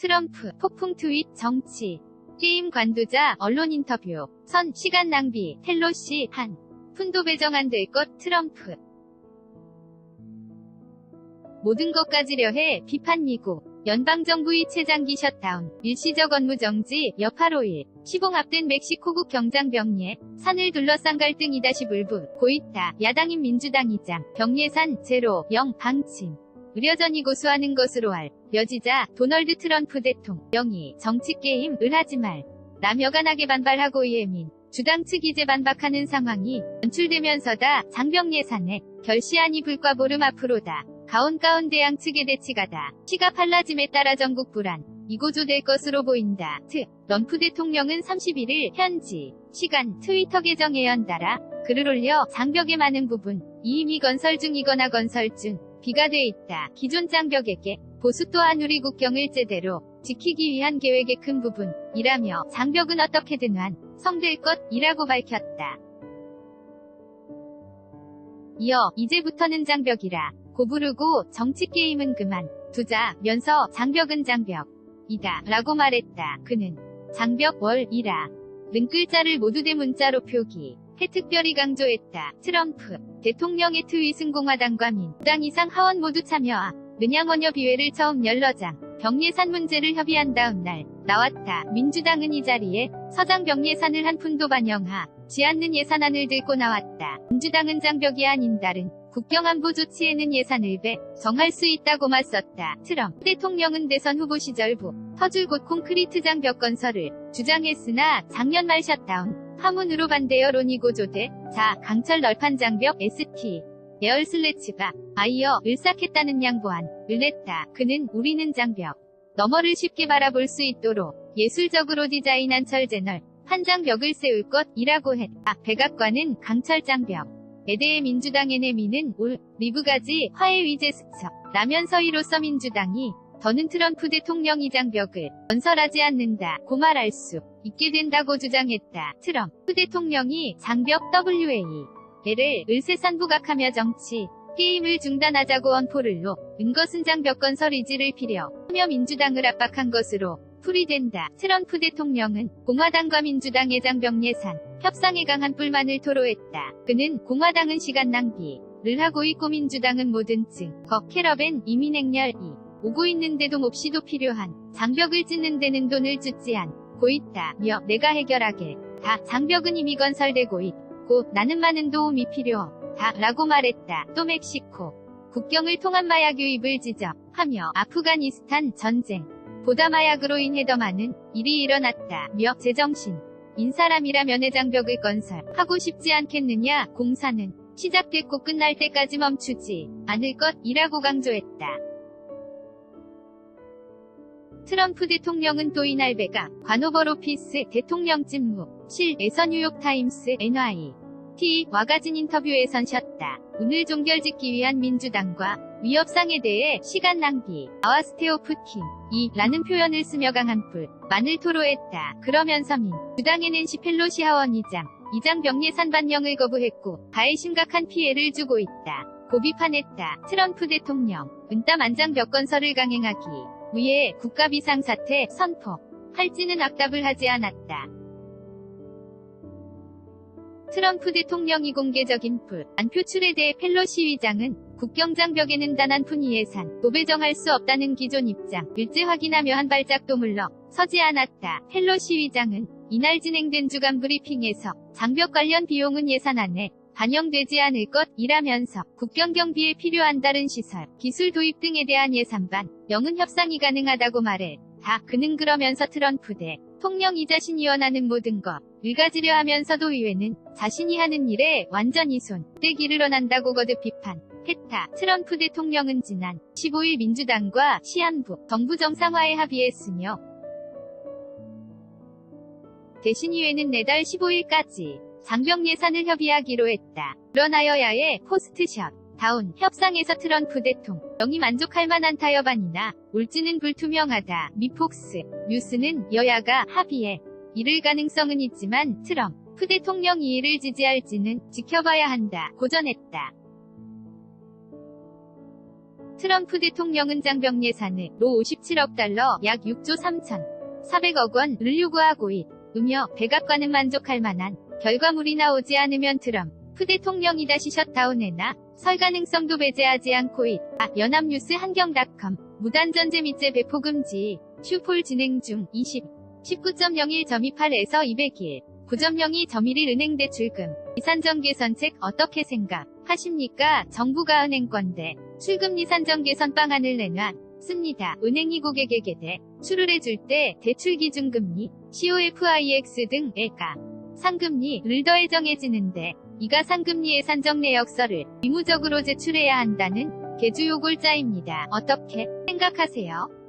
트럼프, 폭풍 트윗, 정치, 게임 관두자, 언론 인터뷰, 선, 시간 낭비, 펠로시, 한, 푼도 배정 안 될 것, 트럼프. 모든 것 까지려 해, 비판 미국. 연방정부의 최장기 셧다운, 일시적 업무 정지, 여파 로일, 시봉 앞둔 멕시코국 경장병예, 산을 둘러싼 갈등 이다시 불분, 고있다, 야당인 민주당 이장, 병예산, 제로, 영, 방침. 의료전이 고수하는 것으로 알, 여지자, 도널드 트럼프 대통령이 정치게임을 하지 말. 남 여간하게 반발하고 예민, 주당 측 이제 반박하는 상황이 연출되면서다, 장병 예산에, 결시안이 불과 보름 앞으로다. 가온가운데양 측의 대치가다. 시가 팔라짐에 따라 전국 불안. 이 고조될 것으로 보인다. 트. 럼프 대통령은 31일 현지 시간 트위터 계정에 연달아 글을 올려 장벽의 많은 부분 이미 건설 중이거나 건설 중 비가 돼 있다. 기존 장벽에게 보수 또한 우리 국경을 제대로 지키기 위한 계획의 큰 부분이라며 장벽은 어떻게든 완 성될 것이라고 밝혔다. 이어 이제부터는 장벽이라 고부르고 정치 게임은 그만 두자면서 장벽은 장벽 이다 라고 말했다. 그는 장벽 월이라 는 글자를 모두 대문자로 표기 해 특별히 강조했다. 트럼프 대통령의 트윗은 공화당과 민당 이상 하원 모두 참여하 는양원여 비회를 처음 열러장 병예산 문제를 협의한 다음 날 나왔다. 민주당은 이 자리에 서장 병예산을 한 푼도 반영하 지 않는 예산안을 들고 나왔다. 민주당은 장벽이 아닌 다른 국경안보 조치에는 예산을 배 정할 수 있다고 맞섰다. 트럼프 대통령은 대선 후보 시절 부 터줄곧 콘크리트 장벽 건설을 주장했으나 작년 말 샷다운 하문으로 반대 여론이 고조돼 자 강철 널판 장벽 ST 에얼 슬래치가 아이어 을싹했다는 양보안 을냈다. 그는 우리는 장벽 너머를 쉽게 바라볼 수 있도록 예술적으로 디자인한 철제널 한 장벽을 세울 것이라고 했다. 백악관은 강철 장벽 에 대해 민주당의 내미는 올 리브가지 화해 위제 스쳐 라면서 이로써 민주당이 더는 트럼프 대통령 이 장벽을 건설하지 않는다 고 말할 수 있게 된다고 주장했다. 트럼프 대통령이 장벽 WA 를 을세산 부각하며 정치 게임을 중단하자고 언포를 놓은 것은 장벽 건설 의지를 필요하며 민주당을 압박한 것으로 풀이된다. 트럼프 대통령은 공화당과 민주당의 장벽 예산 협상에 강한 불만을 토로했다. 그는 공화당은 시간 낭비를 하고 있고 민주당은 모든 층, 거 캐러밴 이민행렬 이 오고 있는데도 몹시도 필요한 장벽을 짓는 데는 돈을 주지 않고 있다며 내가 해결하게 다 장벽은 이미 건설되고 있고 나는 많은 도움이 필요하다 라고 말했다. 또 멕시코 국경을 통한 마약 유입을 지적하며 아프가니스탄 전쟁 보다 마약으로 인해 더 많은 일이 일어났다며 제정신 인 사람이라 면 해장벽을 건설하고 싶지 않겠느냐 공사는 시작됐고 끝날 때까지 멈추지 않을 것이라고 강조했다. 트럼프 대통령은 또 이날 베가 관오버 오피스 대통령 집무실에서 뉴욕타임스 NY T와 가진 인터뷰에선 쉬었다. 오늘 종결 짓기 위한 민주당과 위협상에 대해 시간 낭비, 아와스테오프틴, 이 라는 표현을 쓰며 강한 불만을 토로했다. 그러면서 민 주당의 낸시 펠로시 하원 이장, 이장 병예산 반영을 거부했고 가해 심각한 피해를 주고 있다. 고비판했다. 트럼프 대통령, 은땀 안장 벽 건설을 강행하기 위해 국가 비상 사태 선포 할지는 악답을 하지 않았다. 트럼프 대통령이 공개적인 불안 표출에 대해 펠로시 위장은 국경장벽에는 단 한 푼이 예산, 도배정할 수 없다는 기존 입장, 일제 확인하며 한 발짝도 물러 서지 않았다. 펠로시 위장은 이날 진행된 주간 브리핑에서 장벽 관련 비용은 예산 안에 반영되지 않을 것이라면서 국경 경비에 필요한 다른 시설, 기술 도입 등에 대한 예산반, 영은 협상이 가능하다고 말해. 다 그는 그러면서 트럼프 대 통령이 자신이 원하는 모든 것, 을 가지려 하면서도 의회는 자신이 하는 일에 완전히 손떼기를 원한다고 거듭 비판. 했다. 트럼프 대통령은 지난 15일 민주당과 시안부 정부 정상화에 합의했으며 대신 의회는 내달 15일까지 장병 예산을 협의하기로 했다. 그러나 여 야의 포스트샷 다운 협상에서 트럼프 대통령이 만족할 만한 타협안이나 올지는 불투명하다. 미폭스 뉴스는 여야가 합의해 이를 가능성은 있지만 트럼프 대통령이 이를 지지할지는 지켜봐야 한다. 고전했다. 트럼프 대통령은 장벽 예산을 로 57억 달러 약 6조 3천 400억 원을 요구하고 있으며 백악관은 만족할 만한 결과물이 나오지 않으면 트럼프 대통령이 다시 셧다운해나 설 가능성도 배제하지 않고 있다. 연합뉴스 한경닷컴 무단전제 밑제 배포 금지 슈폴 진행 중 20 19.01.28에서 201 9.02.11 은행 대출금 이산정 개선책 어떻게 생각하십니까? 정부가 은행권대 출금리 산정 개선 방안을 내놨습니다. 은행이 고객에게 대출을 해줄 때 대출 기준 금리, COFIX 등의 가 상금리를 더해 정해지는데 이가 상금리의 산정 내역서를 의무적으로 제출해야 한다는 개주 요 골자입니다. 어떻게 생각하세요?